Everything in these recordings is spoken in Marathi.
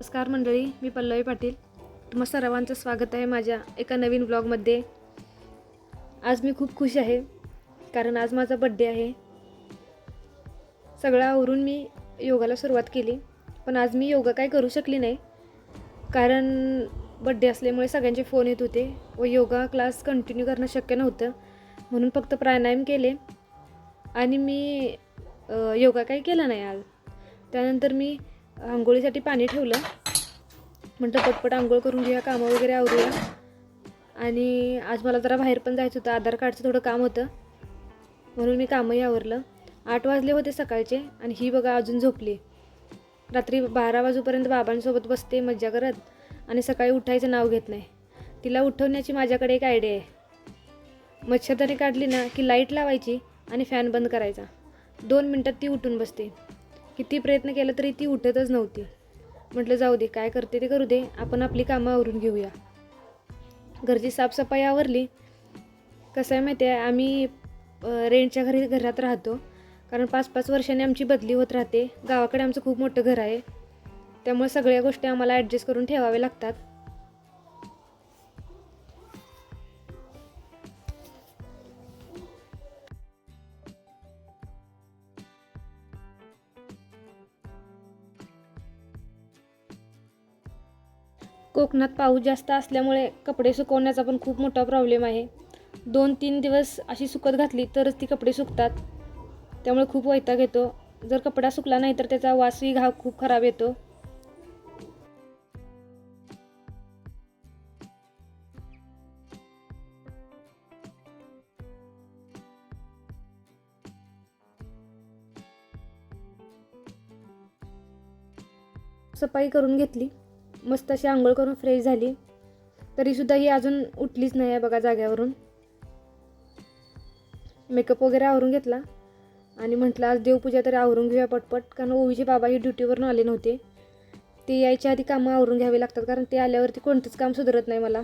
नमस्कार मंडळी मी पल्लवी पाटील. तुम्हा सर्वांचं स्वागत आहे माझ्या एका नवीन ब्लॉगमध्ये आज मी खूप खुश आहे कारण आज माझा बड्डे आहे. सगळं आवरून मी योगाला सुरुवात केली पण आज मी योगा काय करू शकली नाही कारण बड्डे असल्यामुळे सगळ्यांचे फोन येत होते व योगा क्लास कंटिन्यू करणं शक्य नव्हतं म्हणून फक्त प्राणायाम केले. आणि मी योगा काही केला नाही आज. त्यानंतर मी आंघोळीसाठी पाणी ठेवलं. म्हटलं पटपट आंघोळ करून घेऊया कामं वगैरे आवरूया. आणि आज मला जरा बाहेर पण जायचं होतं आधार कार्डचं थोडं काम होतं. म्हणून मी कामही आवरलं. आठ वाजले होते सकाळचे आणि ही बघा अजून झोपली. रात्री बारा वाजूपर्यंत बाबांसोबत बसते मज्जा करत आणि सकाळी उठायचं नाव घेत नाही. तिला उठवण्याची माझ्याकडे एक आयडिया आहे. मच्छरदाणी काढली ना की लाइट लावायची आणि फॅन बंद करायचा. दोन मिनटात ती उठून बसते. किती प्रयत्न केला तरी ती उठतच नव्हती. म्हटलं जाऊ दे काय करते ते करू दे आपण आपली कामं आवरून घेऊया. घरची साफसफाई आवरली. कसं आहे माहिती आहे आम्ही रेंटच्या घरी घरात राहतो. कारण पाच पाच वर्षांनी आमची बदली होत राहते. गावाकडे आमचं खूप मोठं घर आहे. त्यामुळे सगळ्या गोष्टी आम्हाला ॲडजस्ट करून ठेवाव्या लागतात. कोकणात पाऊस जास्त असल्यामुळे कपडे सुकवण्याचा पण खूप मोठा प्रॉब्लेम आहे. दोन तीन दिवस अशी सुकत घातली तरच ती कपडे सुकतात. त्यामुळे खूप वैताग येतो. जर कपडा सुकला नाही तर त्याचा वासही घाव खूप खराब येतो. सफाई करून घेतली. मस्त अशी आंघोळ करून फ्रेश झाली. तरीसुद्धा ही अजून उठलीच नाही आहे बघा जाग्यावरून. मेकअप वगैरे आवरून घेतला. आणि म्हटलं आज देवपूजा तरी आवरून घेऊया पटपट. कारण ओवीचे बाबा ही ड्युटीवरून आले नव्हते. ते यायच्या आधी कामं आवरून घ्यावी लागतात. कारण ते आल्यावरती कोणतंच काम सुधारत नाही मला.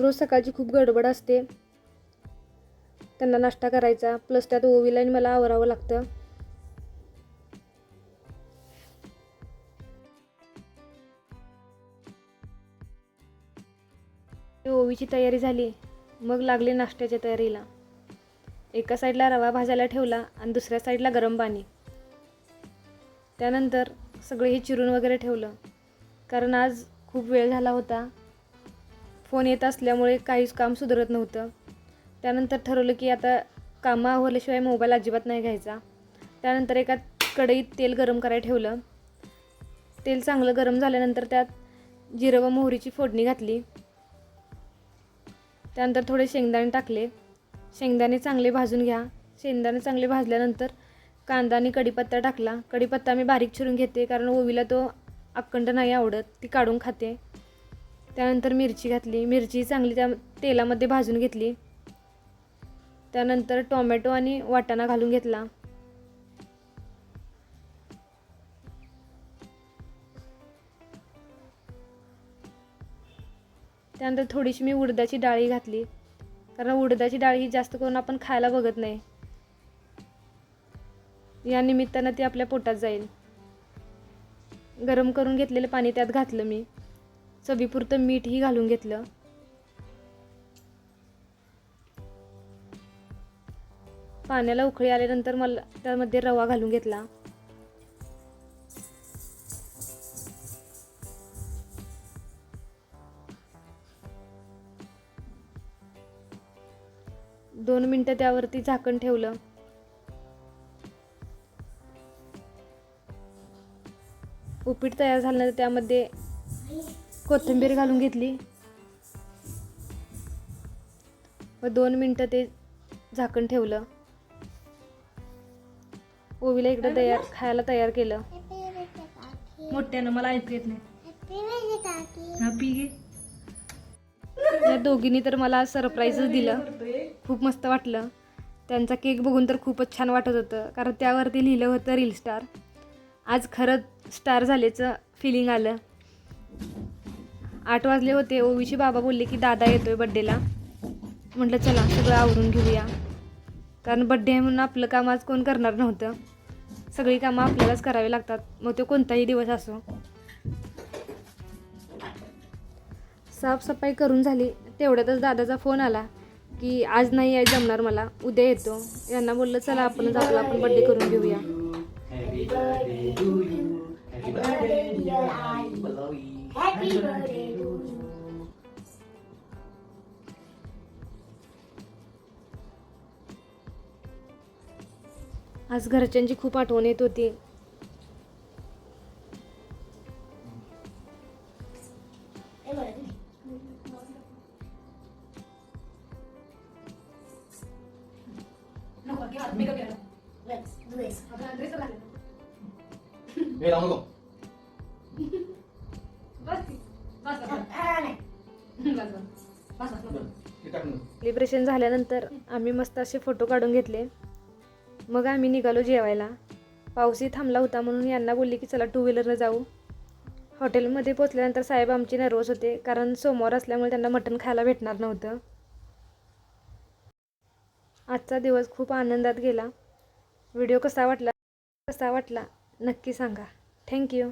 रोज सकाळची खूप गडबड असते. त्यांना नाश्ता करायचा प्लस त्यात ओवीला आणि मला आवरावं लागतं. ओवीची तयारी झाली मग लागले नाश्त्याच्या तयारीला. एका साईडला रवा भाजायला ठेवला आणि दुसऱ्या साईडला गरम पाणी. त्यानंतर सगळे हे चिरून वगैरे ठेवलं कारण आज खूप वेळ झाला होता. फोन येत असल्यामुळे काहीच काम सुधारत नव्हतं. त्यानंतर ठरवलं की आता कामं आवरल्याशिवाय मोबाईल अजिबात नाही घ्यायचा. त्यानंतर एका कढईत तेल गरम करायला ठेवलं. तेल चांगलं गरम झाल्यानंतर त्यात जिरं व मोहरीची फोडणी घातली. त्यानंतर थोडे शेंगदाणे टाकले. शेंगदाणे चांगले भाजून घ्या. शेंगदाणे चांगले भाजल्यानंतर कांदा आणि कढीपत्ता टाकला. कढीपत्ता मी बारीक चिरून घेते कारण ओवीला तो अखंड नाही आवडत. ती काढून खाते. त्यानंतर मिरची घातली. मिरची चांगली त्या तेलामध्ये भाजून घेतली. त्यानंतर टोमॅटो आणि वाटाणा घालून घेतला. त्यानंतर थोडीशी मी उडदाची डाळी घातली. कारण उडदाची डाळ ही जास्त करून आपण खायला बघत नाही. या निमित्तानं ती आपल्या पोटात जाईल. गरम करून घेतलेलं पाणी त्यात घातलं मी. चवीपुरतं मीठही घालून घेतलं. पाण्याला उकळी आल्यानंतर मला त्यामध्ये रवा घालून घेतला. दोन मिनटं त्यावरती झाकण ठेवलं. उपीट तयार झाल्यानंतर त्यामध्ये कोथिंबीर घालून घेतली. व दोन मिनटं ते झाकण ठेवलं. ओवीला इकडं तयार खायला तयार केलं. मोठ्यानं मला ऐकू येत नाही. या दोघींनी तर मला सरप्राईजच दिलं. खूप मस्त वाटलं. त्यांचा केक बघून तर खूपच छान वाटत होतं. कारण त्यावरती लिहिलं होतं रील स्टार आज खरंच स्टार झाल्याचं फिलिंग आलं. आठ वाजले होते. ओवीचे बाबा बोलले की दादा येतोय बड्डेला म्हटलं चला सगळं आवरून घेऊया. कारण बड्डे आहे म्हणून आपलं काम आज कोण करणार नव्हतं. सगळी कामं आपल्यालाच करावी लागतात. मग तो कोणताही दिवस असो. साफसफाई करून झाली. तेवढ्यातच दादाचा फोन आला की आज नाही आहे जमणार मला. उद्या येतो. यांना बोललं चला आपणच आपला आपण बड्डे करून घेऊया. Happy birthday to you. आज घरच्यांची खूप आठवण येत होती सेलिब्रेशन झाल्यानंतर आम्ही मस्त असे फोटो काढून घेतले. मग आम्ही निघालो जेवायला. पाऊसही थांबला होता म्हणून यांना बोलली की चला टू व्हीलरनं जाऊ. हॉटेलमध्ये पोचल्यानंतर साहेब आमचे नर्वस होते कारण सोमवार असल्यामुळे त्यांना मटण खायला भेटणार नव्हतं. आजचा दिवस खूप आनंदात गेला. व्हिडिओ कसा वाटला? कसा वाटला? नक्की सांगा. थँक्यू